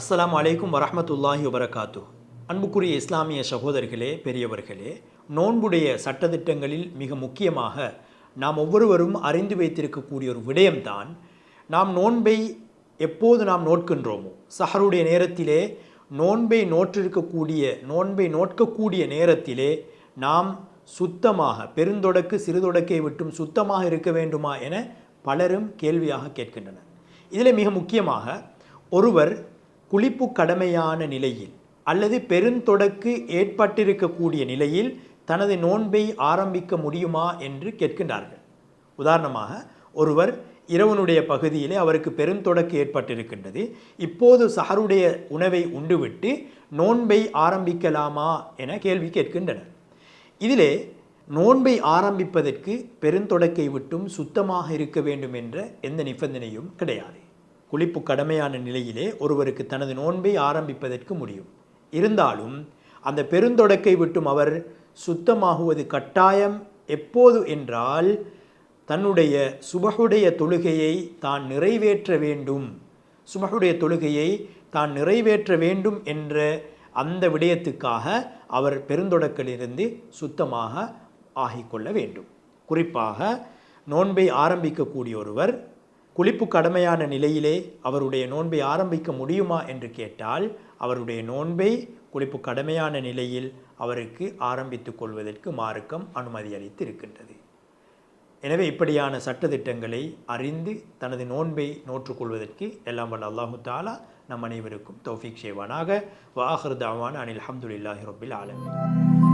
அஸ்லாம் அலைக்கும் வரமத்துல்லாஹி வபரகாத்து அன்புக்குரிய இஸ்லாமிய சகோதரர்களே பெரியவர்களே நோன்புடைய சட்டத்திட்டங்களில் மிக முக்கியமாக நாம் ஒவ்வொருவரும் அறிந்து வைத்திருக்கக்கூடிய ஒரு விடயம்தான் நாம் நோன்பை எப்போது நாம் நோட்கின்றோமோ சஹருடைய நேரத்திலே நோன்பை நோற்றிருக்கக்கூடிய நோன்பை நோட்கக்கூடிய நேரத்திலே நாம் சுத்தமாக பெருந்தொடக்கு சிறுதொடக்கை விட்டும் சுத்தமாக இருக்க வேண்டுமா என பலரும் கேள்வியாக கேட்கின்றனர். இதில் மிக முக்கியமாக ஒருவர் குளிப்பு கடமையான நிலையில் அல்லது பெருந்தொடக்கு ஏற்பட்டிருக்கக்கூடிய நிலையில் தனது நோன்பை ஆரம்பிக்க முடியுமா என்று கேட்கின்றார்கள். உதாரணமாக ஒருவர் இரவனுடைய பகுதியிலே அவருக்கு பெருந்தொடக்கு ஏற்பட்டிருக்கின்றது. இப்போது சஹருடைய உணவை உண்டுவிட்டு நோன்பை ஆரம்பிக்கலாமா என கேள்வி கேட்கின்றனர். இதிலே நோன்பை ஆரம்பிப்பதற்கு பெருந்தொடக்கை விட்டும் சுத்தமாக இருக்க வேண்டும் என்ற எந்த நிபந்தனையும் கிடையாது. குளிப்பு கடமையான நிலையிலே ஒருவருக்கு தனது நோன்பை ஆரம்பிப்பதற்கு முடியும். இருந்தாலும் அந்த பெருந்தொடக்கை விட்டும் அவர் சுத்தமாகுவது கட்டாயம் எப்போது என்றால் தன்னுடைய சுபகுடைய தொழுகையை தான் நிறைவேற்ற வேண்டும். சுபகுடைய தொழுகையை தான் நிறைவேற்ற வேண்டும் என்ற அந்த விடயத்துக்காக அவர் பெருந்தொடக்கிலிருந்து சுத்தமாக ஆகிக்கொள்ள வேண்டும். குறிப்பாக நோன்பை ஆரம்பிக்கக்கூடிய ஒருவர் குளிப்பு கடமையான நிலையிலே அவருடைய நோன்பை ஆரம்பிக்க முடியுமா என்று கேட்டால் அவருடைய நோன்பை குளிப்பு கடமையான நிலையில் அவருக்கு ஆரம்பித்துக் கொள்வதற்கு மார்க்கம் அனுமதி அளித்து இருக்கின்றது எனவே இப்படியான சட்டதிட்டங்களை அறிந்து தனது நோன்பை நோற்றுக்கொள்வதற்கு எல்லாம் வல்ல அல்லாஹு தாலா நம் அனைவருக்கும் தௌஃபிக் செய்வானாக. வாஹர் தாவான் அனில் அஹமதுல்லாஹி ரொபில் ஆலமீன்.